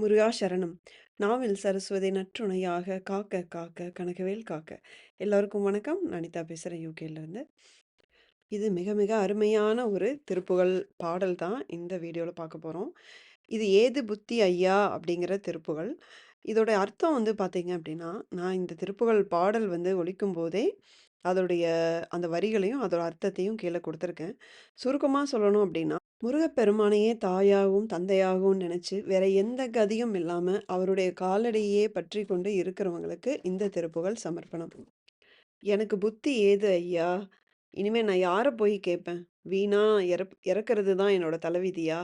முருகா சரணம். நாவில் சரஸ்வதி நற்றுணையாக காக்க காக்க கனகவேல் காக்க. எல்லோருக்கும் வணக்கம். அனிதா பேசுகிறேன் யூகேலேருந்து. இது மிக மிக அருமையான ஒரு திருப்புகழ் பாடல் தான் இந்த வீடியோவில் பார்க்க போகிறோம் இது ஏது புத்தி ஐயா அப்படிங்கிற திருப்புகழ் இதோட அர்த்தம் வந்து பார்த்தீங்க அப்படின்னா நான் இந்த திருப்புகழ் பாடல் வந்து ஒழிக்கும் போதே அதோடைய அந்த வரிகளையும் அதோட அர்த்தத்தையும் கீழே கொடுத்துருக்கேன். சுருக்கமாக சொல்லணும் அப்படின்னா முருகப்பெருமானையே தாயாகவும் தந்தையாகவும் நினச்சி வேற எந்த கதியும் இல்லாமல் அவருடைய காலடியே பற்றி கொண்டு இருக்கிறவங்களுக்கு இந்த திருப்புகழ் சமர்ப்பணம். எனக்கு புத்தி ஏது ஐயா? இனிமே நான் யாரை போய் கேட்பேன் வீணா இறப் இறக்கிறது தான் என்னோட தலைவிதியா?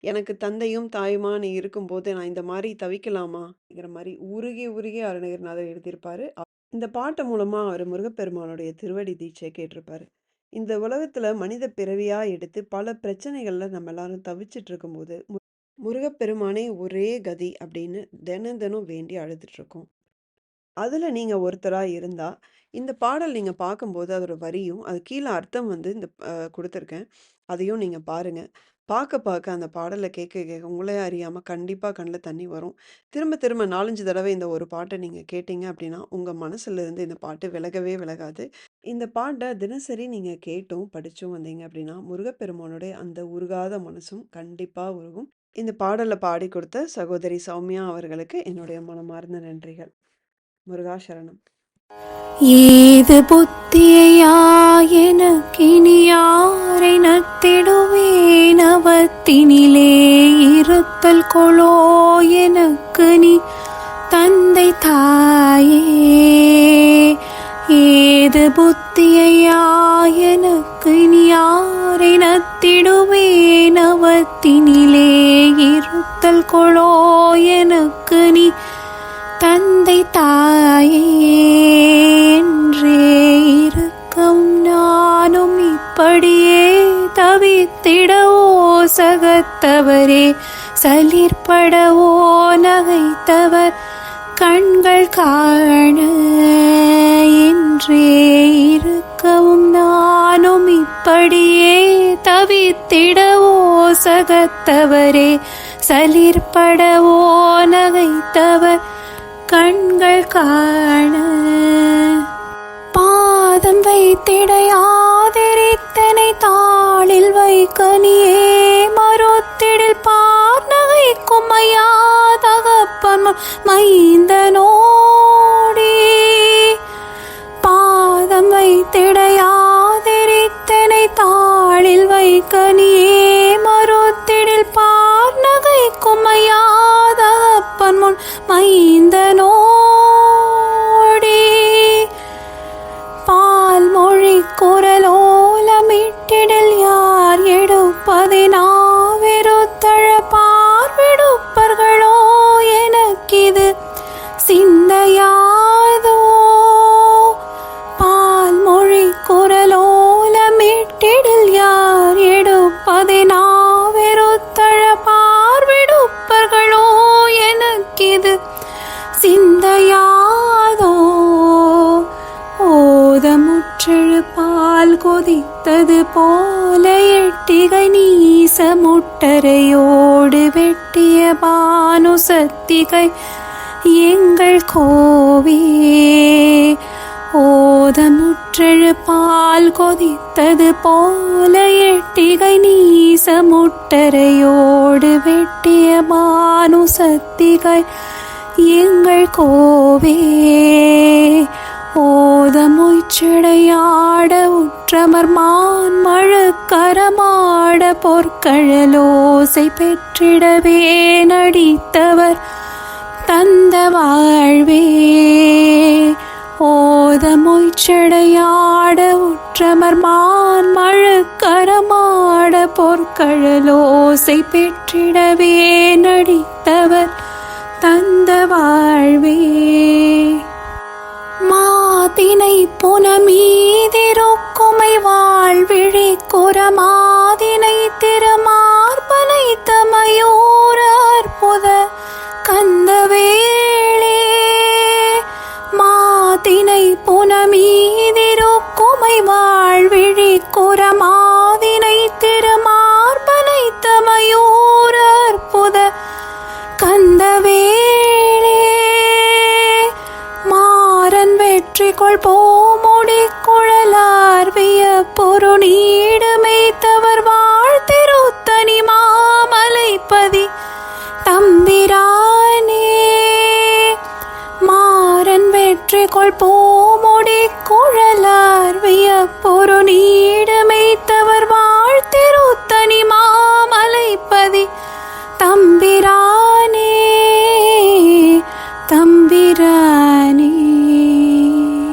எனக்கு தந்தையும் தாயுமா நீ இருக்கும்போது நான் இந்த மாதிரி தவிக்கலாமாங்கிற மாதிரி உருகி உருகி அருணகிரிநாதர் எழுதியிருப்பாரு. இந்த பாட்டு மூலமா அவர் முருகப்பெருமானுடைய திருவடி தீட்சை கேட்டிருப்பாரு. இந்த உலகத்தில் மனித பிறவியாக எடுத்து பல பிரச்சனைகளில் நம்ம எல்லாரும் தவிச்சிட்டு இருக்கும்போது மு- முருகப்பெருமானே ஒரே கதி அப்படின்னு தினம் தினம் வேண்டி அழுதுட்டு இருக்கோம் நீங்கள் ஒருத்தராக இருந்தால் இந்த பாடல் நீங்கள் பார்க்கும்போது அதோட வரியும் அது கீழே அர்த்தம் வந்து இந்த கொடுத்துருக்கேன். அதையும் நீங்கள் பாருங்கள் பார்க்க பார்க்க அந்த பாடலை கேட்க கேட்க உங்களே அறியாம கண்டிப்பா கண்ணில் தண்ணி வரும். திரும்ப திரும்ப நாலஞ்சு தடவை இந்த ஒரு பாட்டை நீங்க கேட்டீங்க அப்படின்னா உங்க மனசுலேருந்து இந்த பாட்டு விலகவே விலகாது. இந்த பாட்டை தினசரி நீங்க கேட்டும் படிச்சும் வந்தீங்க அப்படின்னா முருகப்பெருமானுடைய அந்த உருகாத மனசும் கண்டிப்பா உருகும். இந்த பாடலை பாடி கொடுத்த சகோதரி சௌமியா அவர்களுக்கு என்னுடைய மனமார்ந்த நன்றிகள். முருகா சரணம் ஏது புத்தியா எனக்கினி யாரை நத்திடுவேன் அவத்தினிலே இருத்தல் கொளோ எனக்கு நீ தந்தை தாயே. ஏது புத்தியா எனக்கு நீ யாரை நத்திடுவேன் அவத்தினிலே இருத்தல் கொளோ எனக்கு நீ தந்தை தாயே இருக்கும் நானும் இப்படியே தவித்திடவோ சகத்தவரே சலிர்படவோ நகைத்தவர் கண்கள் காண என்றே இருக்கவும் நானும் இப்படியே தவித்திடவோ சகத்தவரே சலிர்படவோ நகைத்தவர் கண்கள் காண. பாதம் வைத்திடையாதிரித்தனை தாளில் வைக்க நீயே மறுத்திடில் பார் நகைக்கும் ஐயா தகப்பன் மைந்தனோடி. பாதம் வைத்திடையாதிரித்தனை தாளில் வைக்க நீயே பால் கொதித்தது போல எட்டிகை நீச முட்டரையோடு வெட்டிய பானு சத்திகை எங்கள் கோவே ஓதமுற்றெழு பால் கொதித்தது போல எட்டிகை நீச முட்டரையோடு வெட்டிய பானு உற்றமர் மான் மழுக்கரமாட பொற்கழலோசை பெற்றிடவே நடித்தவர் தந்த வாழ்வே. ஓதமொய்ச்சடையாட உற்றமர் மான் மழுக்கரமாட பொற்கழலோசை பெற்றிடவே நடித்தவர் தந்த வாழ்வே. புனமீதிருக்குமை வாழ்விழி குரமாதினை திருமார்பனை தமை வெற்றிகொள் கொள் குழலார் வியப்பொரு பொருநீடுமை தவர் வாழ் திருத்தனி மாமலைப்பதி தம்பிரானே. மாறன் வெற்றிகொள் கொள் குழலார் வியப்பொரு பொருநீடுமை